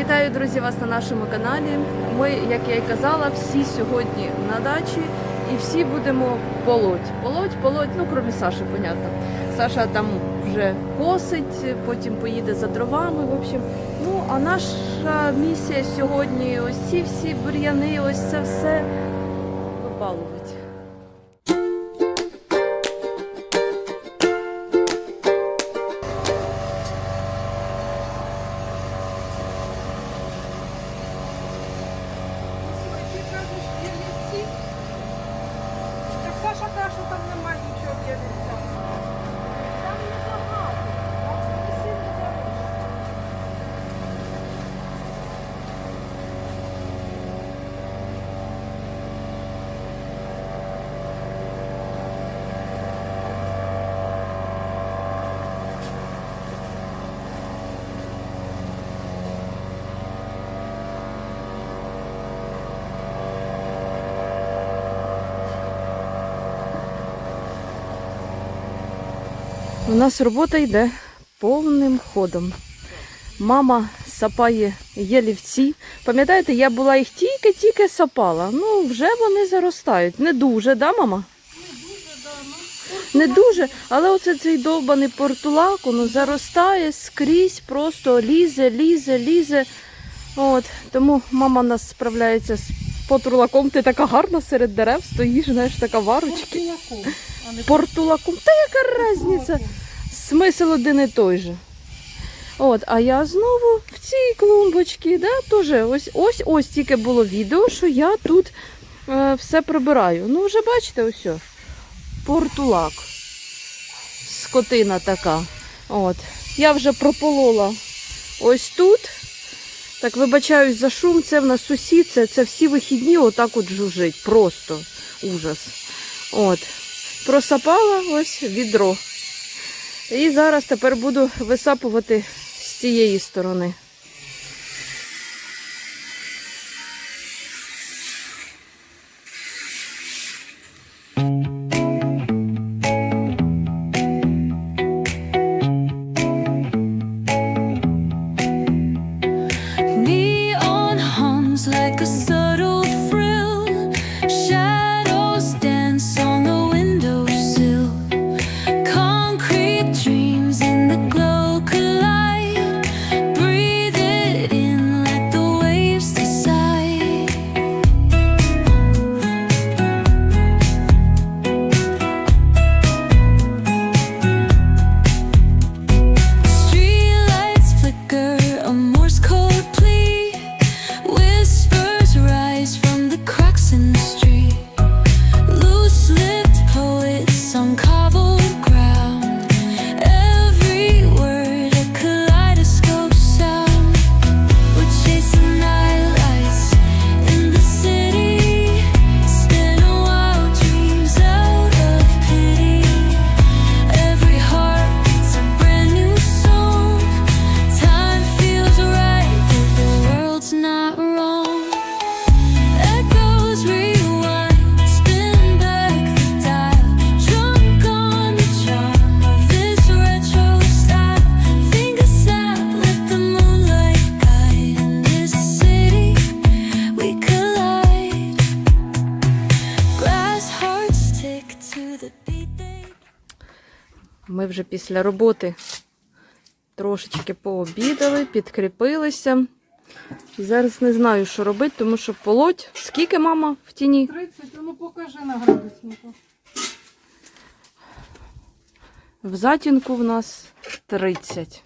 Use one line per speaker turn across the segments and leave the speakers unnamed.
Вітаю, друзі, вас на нашому каналі. Ми, як я й казала, всі сьогодні на дачі і всі будемо полоть. Полоть, полоть, ну, крім Саші, понятно. Саша там вже косить, потім поїде за дровами. В общем. Ну, а наша місія сьогодні ось ці всі бур'яни, ось це все випалувати. У нас робота йде повним ходом. Мама сапає ялівці. Пам'ятаєте, я була їх тільки-тільки сапала. Ну, вже вони заростають. Не дуже, да, мама? Не дуже, але оце цей довбаний портулак, воно заростає скрізь, просто лізе, лізе, лізе. От, тому мама нас справляється з портулаком. Ти така гарна серед дерев стоїш, знаєш, така варочки.
Портулаком,
Портулаком. Та яка різниця? Смисл один і той же. От, а я знову в цій клумбочці, да, теж ось ось ось тільки було відео, що я тут е, все прибираю. Ну, вже бачите, ось. Портулак. Скотина така. От. Я вже прополола ось тут. Так, вибачаюсь за шум, це в нас сусід, це, це всі вихідні отак от жужить. Просто ужас. От. Просапала ось відро. І зараз тепер буду висапувати з цієї сторони. Вже після роботи трошечки пообідали, підкріпилися. І зараз не знаю, що робити, тому що полоть. Скільки мама в тіні?
30, ну покажи на градуснику.
В затінку в нас 30.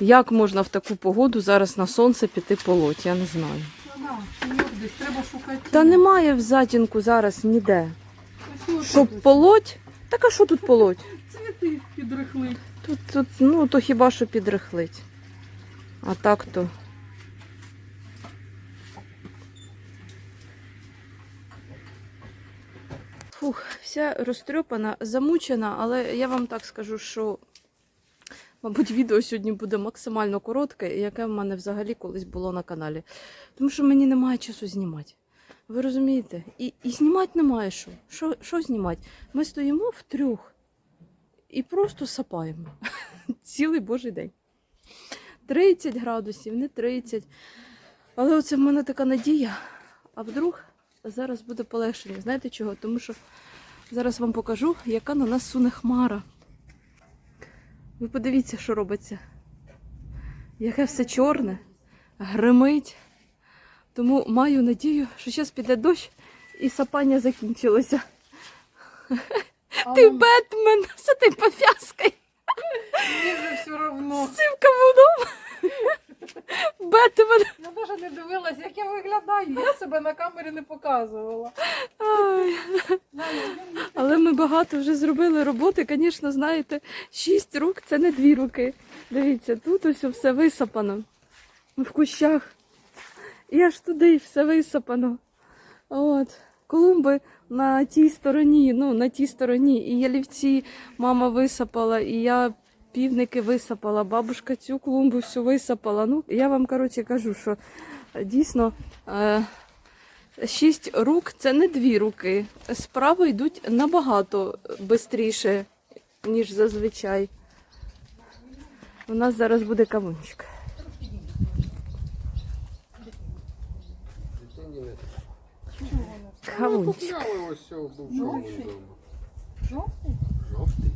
Як можна в таку погоду зараз на сонце піти полоть? Я не знаю.
Ну да, треба шукати.
Та немає в затінку зараз ніде. Щоб полоть? Так а що тут полоть?
Цвіти підрихли.
Тут, тут, ну, то хіба що підрихлить. А так то. Фух, вся розтрьопана, замучена, але я вам так скажу, що, мабуть, відео сьогодні буде максимально коротке, яке в мене взагалі колись було на каналі. Тому що мені немає часу знімати. Ви розумієте? І, і знімати немає що. що. Що знімати? Ми стоїмо в трьох і просто сапаємо цілий божий день. 30 градусів, не 30. Але оце в мене така надія. А вдруг зараз буде полегшення. Знаєте чого? Тому що зараз вам покажу, яка на нас суне хмара. Ви подивіться, що робиться. Яке все чорне, гримить. Тому маю надію, що зараз піде дощ і сапання закінчилося. Ти Бетмен з тим пов'язкою,
Мені вже все одно.
з цим кавуном. Бетмен.
Я навіть не дивилась, як я виглядаю. Я себе на камері не показувала.
Ай. Але ми багато вже зробили роботи. Звісно, знаєте, шість рук це не дві руки. Дивіться, тут ось все висапано. В кущах. І аж туди все висапано. От. Клумби на тій стороні, ну, на тій стороні. І ялівці мама висапала, і я півники висапала, бабушка цю клумбу всю висапала. Ну, я вам, коротше, кажу, що е, дійсно. Е- Шість рук це не дві руки. Справи йдуть набагато швидше, ніж зазвичай. У нас зараз буде кавунчик.
Дитині не Ну,
Кавунчик.
купляли ось цього був кавун вдома.
Жовтий?
Жовтий?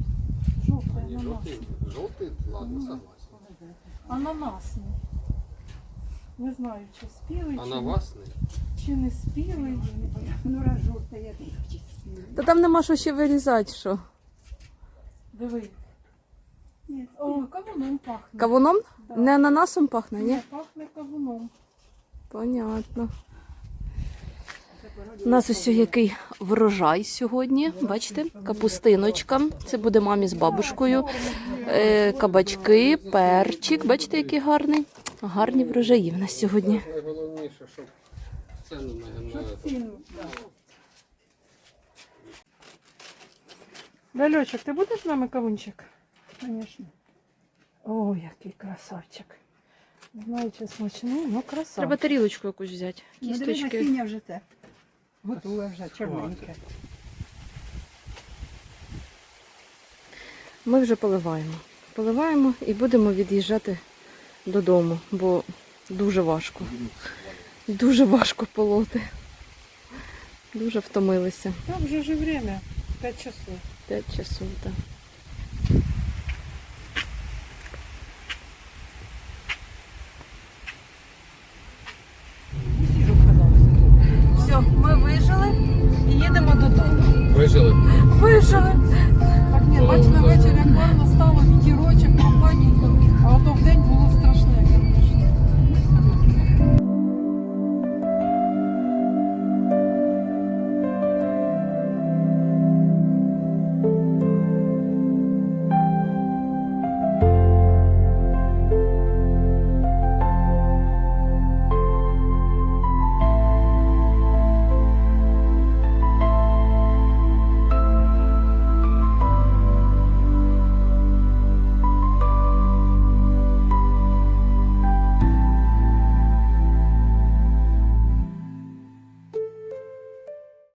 Жовтий ананас.
жовтий, жовтий, ладно, согласен.
Ананасний. Не знаю, чи спілий, чи,
Ананасний?
чи не спілий.
Ну, раз жовтая, я так
Та там нема що ще вирізати, що.
Диви. О, кавуном пахне.
Кавуном?
Да.
Не ананасом пахне, ні?
Ні, пахне кавуном.
Понятно. У нас ось який врожай сьогодні. Бачите, капустиночка. Це буде мамі з бабушкою. Е, кабачки, перчик. Бачите, який гарний. Гарні врожаї в нас сьогодні.
Найголовніше, щоб ціну не
Ляльочок, ти будеш з нами кавунчик?
звісно.
О, який красавчик. Не знаю, чи смачний, ну красавчик.
Треба тарілочку якусь взяти.
Ну,
Кісточки.
насіння вже це. Готове вже, чорненьке.
Ми вже поливаємо. Поливаємо і будемо від'їжджати додому, бо дуже важко. Дуже важко полоти. Дуже втомилися.
Так вже вже время. 5 часов.
П'ять часов, так.